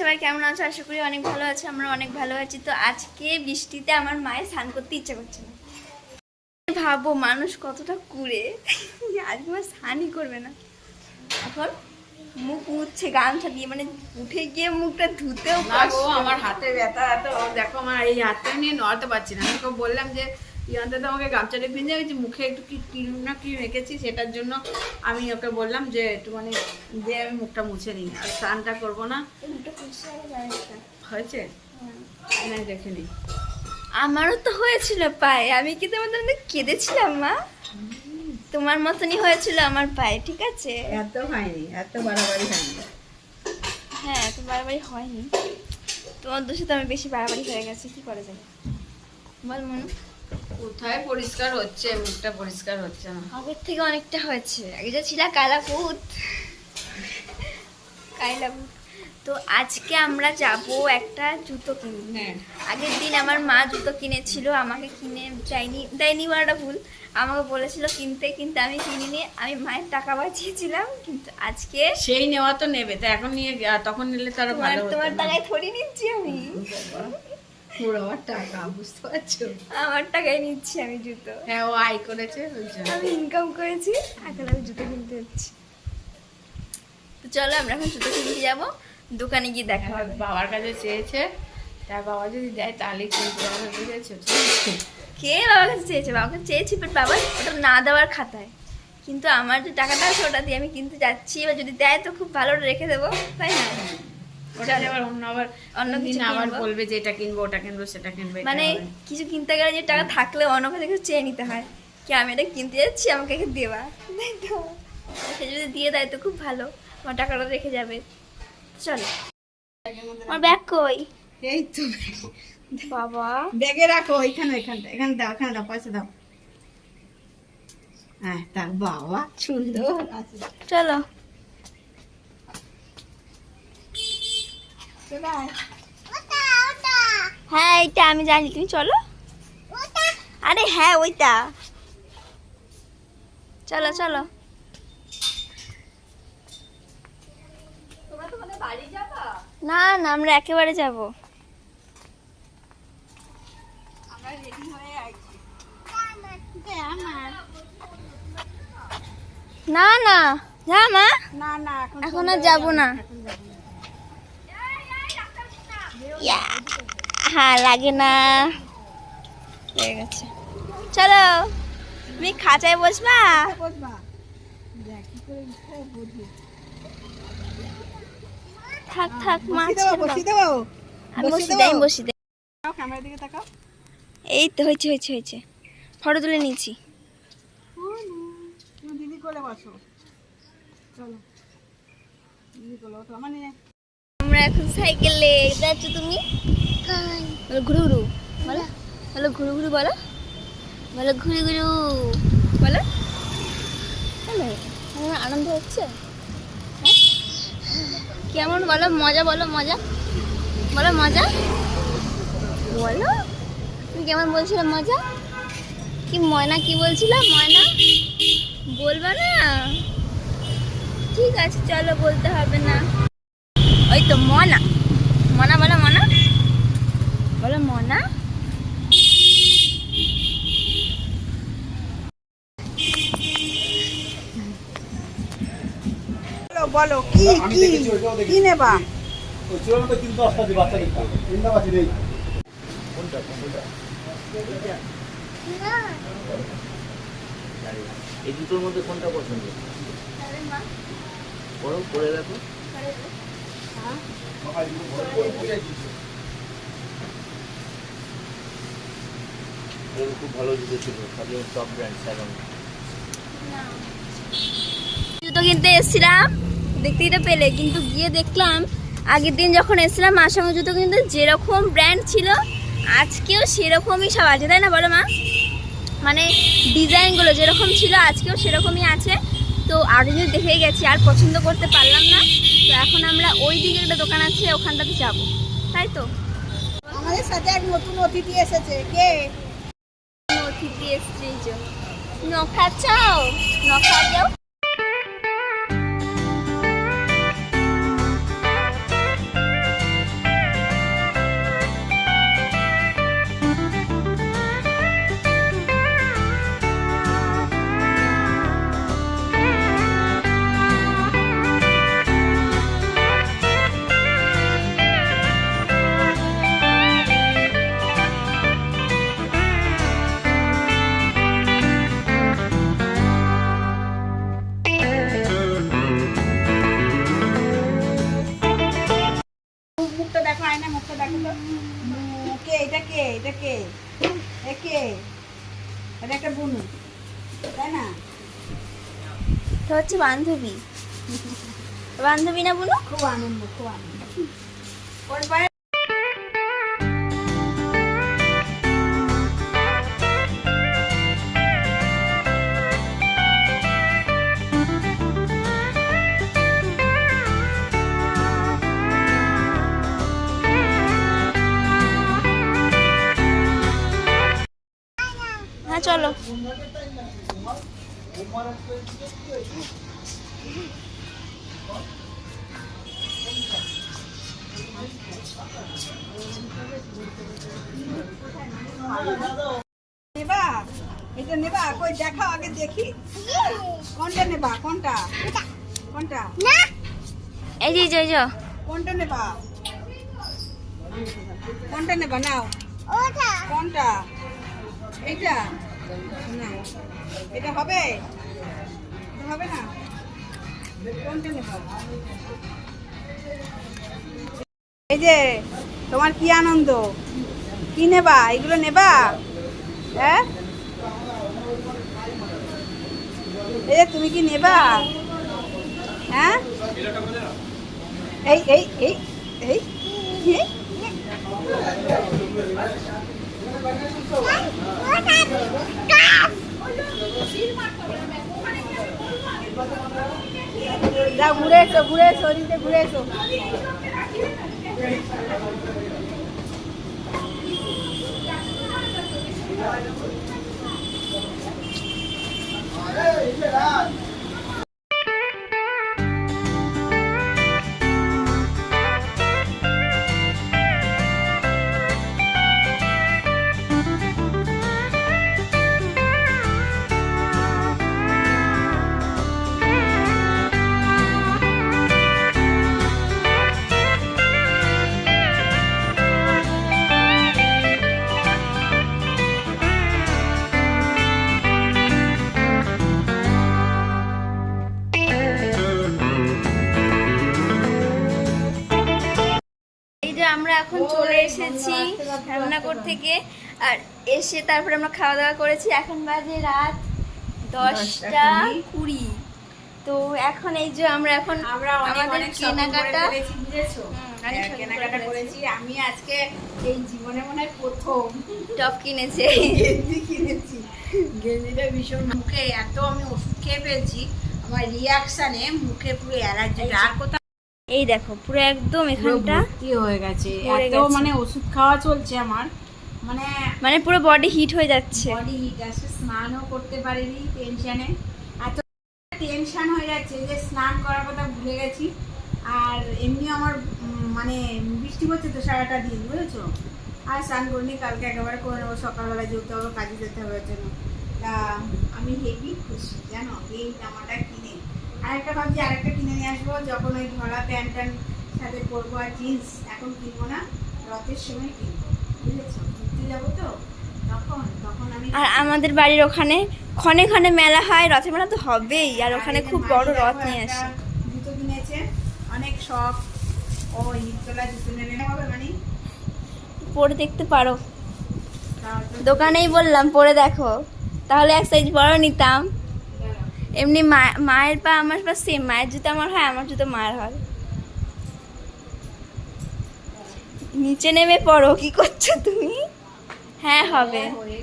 সবাই কেমন আছো? আশা করি অনেক ভালো আছে আমরা অনেক ভালো আছি। তো আজকে বৃষ্টিতে আমার মায়ের স্নান করতে ইচ্ছে করছে না। ভাবো মানুষ কতটা কুড়ে। আজকে আমার স্নানই করবে না। এখন মুখ মুছছে গামছা দিয়ে মানে উঠে গিয়ে মুখটা ধুতেও কষ্ট। আমার হাতে ব্যথা এত দেখো আমার এই হাতটা নিয়ে নড়াতে পারছি না। আমি বললাম যে ইয়ান্তে তো আমাকে গামছাটা পিঁধে গেছি মুখে একটু কি ক্রিম না কি রেখেছি সেটার জন্য আমি ওকে বললাম যে একটু মানে যে আমি মুখটা মুছে নিই। আর স্নানটা করব না। হয়ে। হয়েছে? হুম। না দেখে নিই আমারও তো হয়েছিল পায়ে। আমি কি তোমাদের মধ্যে কেঁদেছিলাম মা? তোমার মতনই হয়েছিল আমার পায়ে ঠিক আছে? এত হয়নি এত বাড়াবাড়ি হয়নি। হ্যাঁ এত বাড়াবাড়ি হয়নি। তোমার দোষে তো আমি বেশি বাড়াবাড়ি হয়ে গেছে কি করা যায়? বল মনু। কোথায় পরিষ্কার হচ্ছে মুখটা পরিষ্কার হচ্ছে না। আগের থেকে অনেকটা হয়েছে। আগে যা ছিল কালাপুত কাইলাপুত তো আজকে আমরা যাব একটা জুতো কিনতে। হ্যাঁ। আগের দিন আমার মা জুতো কিনেছিল আমাকে কিনে দেয়নি দেয়নি বলাটা ভুল। আমাকে বলেছিল কিনতে কিন্তু আমি কিনিনি আমি মায়ের টাকা বাঁচিয়েছিলাম কিন্তু আজকে সেই নেওয়া তো নেবে তো এখন নিয়ে তখন নিলে তারা তোমার ভালো হতো তোমার টাকায় থরি নিচ্ছি আমি। আমার টাকা বুঝতে পারছ? আমার টাকায় নিচ্ছি আমি জুতো। হ্যাঁ ও আয় করেছে আমি ইনকাম করেছি এখন আমি জুতো কিনতে যাচ্ছি। তো চলো আমরা এখন জুতো কিনতে যাব। দোকানে গিয়ে দেখা হবে। বাবার কাছে চেয়েছে। তার বাবা যদি দেয় তাহলে কিনতে হবে? বুঝেছ কে বাবার কাছে চেয়েছে? বাবার কাছে চেয়েছি বাট বাবা ওটা না দেওয়ার খাতায়। কিন্তু আমার যে টাকাটা আছে ওটা দিয়ে আমি কিনতে যাচ্ছি। এবার যদি দেয় তো খুব ভালো রেখে দেবো তাই না? ওটা আবার অন্য আবার অন্য দিন আবার বলবে যে এটা কিনবো ওটা কিনবো সেটা কিনবো মানে কিছু কিনতে গেলে যে টাকা থাকলে চেয়ে নিতে হয়। কি আমি এটা কিনতে যাচ্ছি আমাকে দেওয়া তাই তো সে যদি দিয়ে দেয় তো খুব ভালো। আমার টাকাটা রেখে যাবে। চলো। আমার ব্যাগ কই? এই তো বাবা। ব্যাগে রাখো এখানে এখানটা এখানে দাও এখানে দাও পয়সা দাও। হ্যাঁ তার বাবা সুন্দর চলো। হ্যাঁ এইটা আমি জানি তুমি চলো। আরে হ্যাঁ ওইটা। চলো চলো। না না আমরা একেবারে যাব। না না যা মা। না না এখন আর যাব না হ্যাঁ লাগে না। হয়ে গেছে। চলো তুমি খাঁচায় বসবা? বসবা দেখ কি করে ইচ্ছা বুঝি থাক থাক মা বসি দাও। আমি বসি বসি দেই। দেবো? বসি ক্যামেরার দিকে তাকাও। এই তো হয়েছে হয়েছে হয়েছে। ফটো তুলে নিয়েছি দিদি কোলে বসো। চলো। দিদি কোলে ওঠো মানে আমরা এখন সাইকেলে যাচ্ছ তুমি? বলো ঘুরু ঘুরু বলো। বলো ঘুরু ঘুরু বলো। বলো ঘুরু ঘুরু বলো। চলো আনন্দ হচ্ছে? হ্যাঁ? কেমন বলো? মজা বলো মজা। বলো মজা? বলো? তুমি কেমন বলছিলে মজা? কি ময়না কি বলছিল? ময়না? বলবা না? ঠিক আছে, চলো, বলতে হবে না। ওই তো মনা বলো কি কি? কি নেবা? এই দুটোর মধ্যে কোনটা পছন্দ? করো করে দেখো। খুব ভালো জুতো ছিল খালি টপ ব্র্যান্ড স্যালন জুতো কিনতে এসেছিলাম। দেখতেই তো পেলে। কিন্তু গিয়ে দেখলাম আগের দিন যখন এসেছিলাম মার সঙ্গে জুতো কিন্তু যেরকম ব্র্যান্ড ছিল আজকেও সেরকমই সব আছে। তাই না বলো মা? মানে ডিজাইনগুলো যেরকম ছিল আজকেও সেরকমই আছে। তো আগে যদি দেখে গেছি আর পছন্দ করতে পারলাম না তো এখন আমরা ওই দিকে একটা দোকান আছে ওখানটাতে যাব। তাই তো? আমাদের সাথে এক নতুন অতিথি এসেছে। কে? অতিথি এসছে এই যে। নখা চাও না মুখটা দেখো তো। কে এটা কে এটা কে? এ কে? এটা একটা বুনু তাই না? তো হচ্ছে বান্ধবী। বান্ধবী না বুনু? খুব আনন্দ খুব আনন্দ। ওর পায়ে কই দেখাও আগে দেখি। কোনটা নেবা? কোনটা? কোনটা? এই যে এই যে, এই যে। কোনটা নেবা? কোনটা নেবা? নাও। কোনটা? এইটা? না। এটা হবে? হবে না? কোনটা নেবা? এই যে তোমার কি আনন্দ? কি নেবা? এগুলো নেবা? হ্যাঁ? এই তুমি কি নেবা? হ্যাঁ? এই এই এই এই ঘুরে এসো ঘুরে এসো ঘুরে এসো। যে আমরা এখন চলে এসেছি রামনগর থেকে। আর এসে তারপরে আমরা খাওয়া দাওয়া করেছি। এখন বাজে রাত দশটা কুড়ি। তো এখন এই যে আমরা এখন আমরা আমাদের কেনাকাটা হ্যাঁ, কেনাকাটা করে করেছি। আমি আজকে এই জীবনে মনে হয় প্রথম। টপ কিনেছে। গেঞ্জি কিনেছি। গেঞ্জিটা ভীষণ মুখে এত আমি ওষুধ খেয়ে ফেলছি। আমার রিয়াকশনে মুখে পুরো অ্যালার্জি আর কোথাও এই দেখো পুরো একদম এখানটা ভর্তি হয়ে গেছে। এত মানে ওষুধ খাওয়া চলছে আমার। মানে মানে পুরো বডি হিট হয়ে যাচ্ছে। বডি হিট আসছে স্নানও করতে পারিনি টেনশনে এত টেনশন হয়ে যাচ্ছে যে স্নান করার কথা ভুলে গেছি। আর এমনি আমার মানে বৃষ্টি হচ্ছে তো সারাটা দিন বুঝেছ? আর স্নান করিনি কালকে একেবারে করে নেব সকালবেলা যেতে হবে কাজে যেতে হবে জন্য। তা আমি হেভি খুশি জানো? এই জামাটা কিনে আরেকটা ভাবছি আরেকটা কিনে নিয়ে আসব। যখন ওই ধরা প্যান্ট ট্যান্ট সাথে পরবো আর জিন্স এখন কিনবো না রথের সময় কিনবো বুঝেছ? ঘুরতে যাব তো আর আমাদের বাড়ির ওখানে ক্ষণে ক্ষণে মেলা হয় রথের মেলা তো হবেই আর ওখানে খুব বড় রথ নিয়ে আসে। জুতো কিনেছে অনেক শখ। ও হিটতলা জুতো নেবে হবে মানে? পরে দেখতে পারো। দোকানেই বললাম পরে দেখো। তাহলে এক সাইজ বড় নিতাম। এমনি মা- মায়ের পা আমার পা সেম মায়ের জুতো আমার হয় আমার জুতো মায়ের হয়। নিচে নেমে পড়ো কি করছ তুমি? হ্যাঁ হবে। হয়ে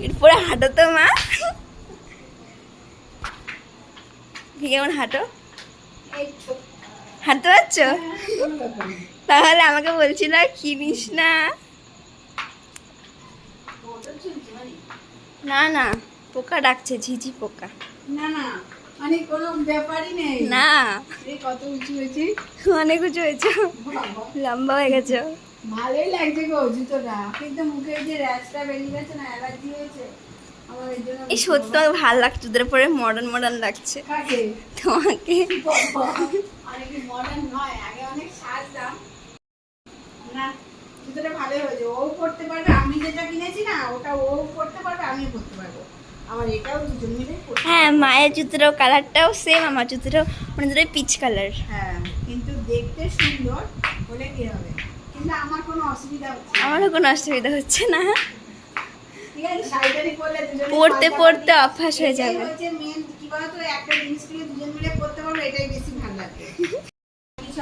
এরপরে হাঁটো তো মা। কেমন হাঁটো? হাঁটতে পারছ। তাহলে আমাকে বলছিল কিনিস না। না না। পোকা ডাকছে ঝিঝি পোকা। না না মানে কোনো ব্যাপারই নেই। না। কত উঁচু হয়েছে? অনেক উঁচু হয়েছে। লম্বা হয়ে গেছে। ভালোই লাগছে গো জুতোটা। কিন্তু মুখে যে র্যাশটা বেরিয়ে গেছে না অ্যালার্জি হয়েছে। আমার এই জন্য এই সত্যি আমার ভালো লাগছে তোদের পরে মডার্ন মডার্ন লাগছে। তোমাকে। অনেক মডার্ন নয় আগে অনেক সাজতাম। না জুতোটা ভালোই হয়েছে। ও পড়তে পারবে আমি যেটা কিনেছি না ওটা ও পড়তে পারবে আমিও পড়তে পারব। হ্যাঁ মায়ের জুতোটাও কালারটাও সেম আমার জুতোটাও মানে দুটোই পিচ কালার হ্যাঁ কিন্তু দেখতে সুন্দর হলে কি হবে? কিন্তু আমার কোনো অসুবিধা হচ্ছে আমারও কোনো অসুবিধা হচ্ছে না। পড়তে পড়তে অভ্যাস হয়ে যাবে।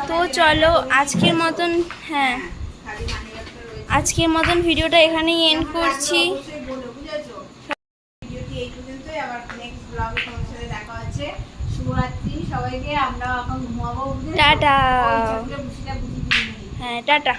তো চলো আজকের মতন হ্যাঁ। রয়েছে। আজকের মতন ভিডিওটা এখানেই এন্ড করছি লাগল অবশ্যই বলো, বুঝেছ? ভিডিওটি এই পর্যন্তই, আবার next vlog এ তোমার সাথে দেখা হচ্ছে। শুভরাত্রি সবাইকে আমরা এখন ঘুমাবো। টাটা। হ্যাঁ টাটা।